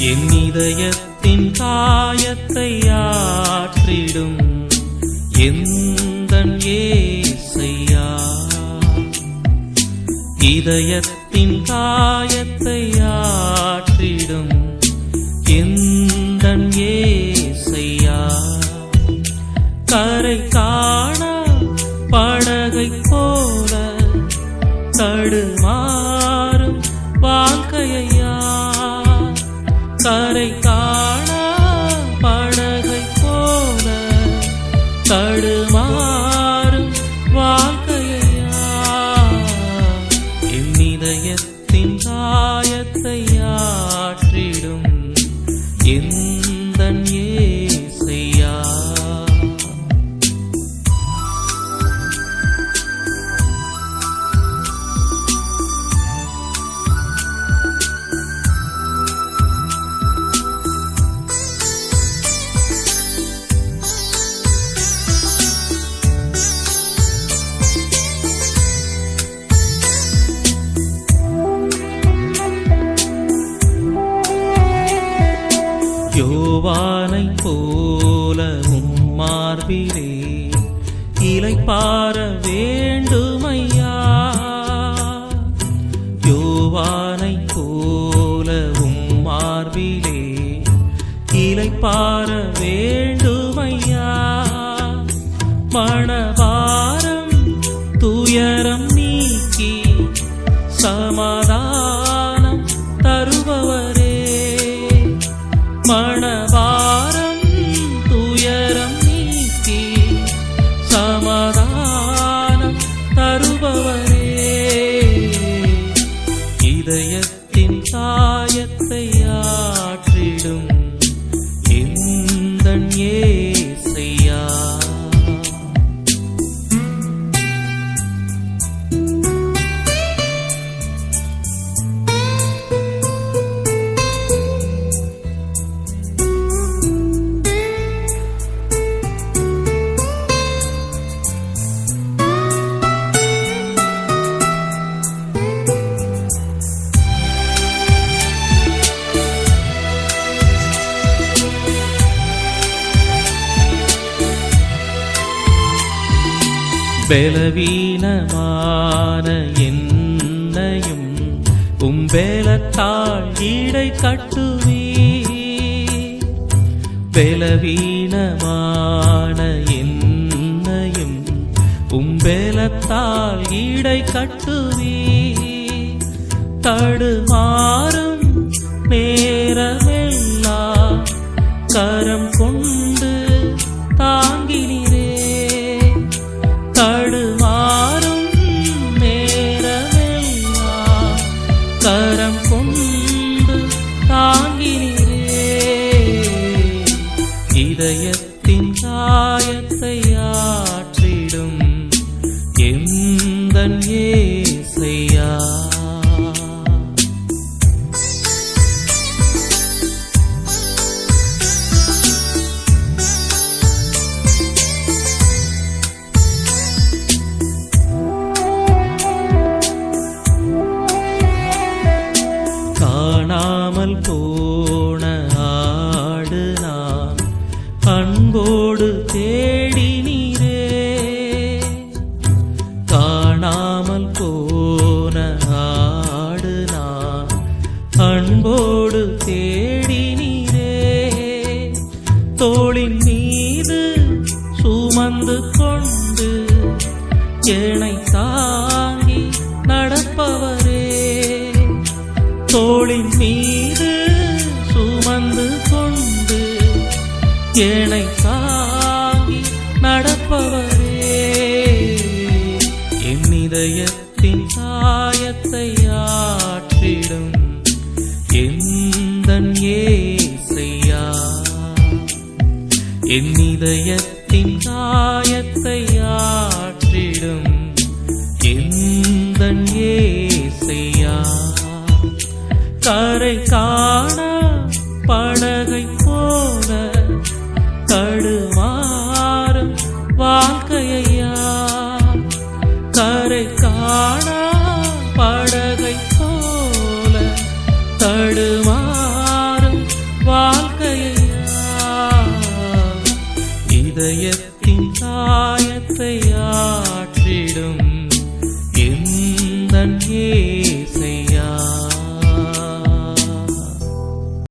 என் இதயத்தின் காயத்தை ஆற்றிடும் எந்தன் ஏசையா? இதயத்தின் காயத்தை ஆற்றிடும் எந்தன் ஏசையா? கரை காண படகை போல தடு கரை காண படகை போல தடுமாறும் வாழ்க்கையா என் காயத்தை ஆற்றிடும். என் பூவானை போல உம்மார்பிலே இலை பார வேண்டுமையா? யோவானை போல உம்மார்பிலே இலை பார வேண்டுமையா? மணவாரம் துயரம் நீக்கி சமா இதயத்தின் காயத்தை பலவீனமான என்னையும் உம்பேலத்தாள் ஈடை கட்டுவே பலவீனமான என்னையும் உம்பேலத்தாள் ஈடை கட்டுவே தடுமாறும் நேரமெல்லாம் கரம் கொண்டு இதயத்தின் காயத்தை ஆற்றிடும் எந்தன் ஏசையா? காணாமல் போ அன்போடு தேடி நீரே. காணாமல் போன ஆடு நான் அன்போடு தேடி நீரே. தோளின் மீது சுமந்து கொண்டு என்னை தாங்கி நடப்பவரே. தோளின் மீது என்னை தாங்கி நடப்பவரே. என் இதயத்தின் காயத்தை ஆற்றிடும் எந்தன் ஏசையா? என் இதயத்தின் காயத்தை ஆற்றிடும் எந்தன் ஏசையா? கரை காண படகை கரை காணா படகை போல தடுமாறும் வாழ்க்கையா இதயத்தின் தாயத்தை ஆற்றிடும்